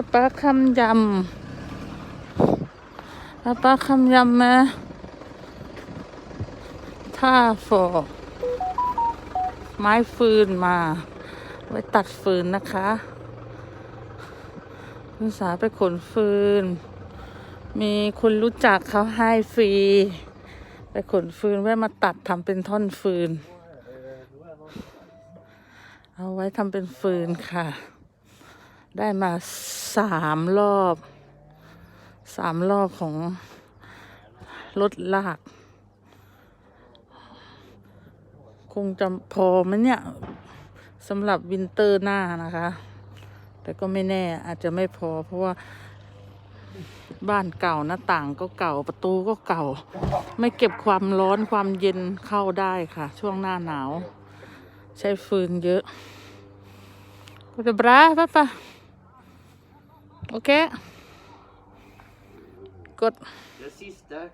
ป้าป้าคำยำป้าป้าคำยำไหมท่าฟอไม้ฟืนมา ไว้ตัดฟืนนะคะคุณสาไปขนฟืน มีคนรู้จักเขาให้ฟรี ไปขนฟืนไว้มาตัดทำเป็นท่อนฟืน เอาไว้ทำเป็นฟืนค่ะ ได้มาสามรอบสามรอบของรถลาก คงจะพอไหมเนี่ยสำหรับวินเตอร์หน้านะคะ แต่ก็ไม่แน่อาจจะไม่พอ เพราะว่าบ้านเก่าหน้าต่างก็เก่าประตูก็เก่า ไม่เก็บความร้อนความเย็นเข้าได้ค่ะ ช่วงหน้าหนาว ใช้ฟืนเยอะ ก็จะบราปะปะ Okay. Good. The sister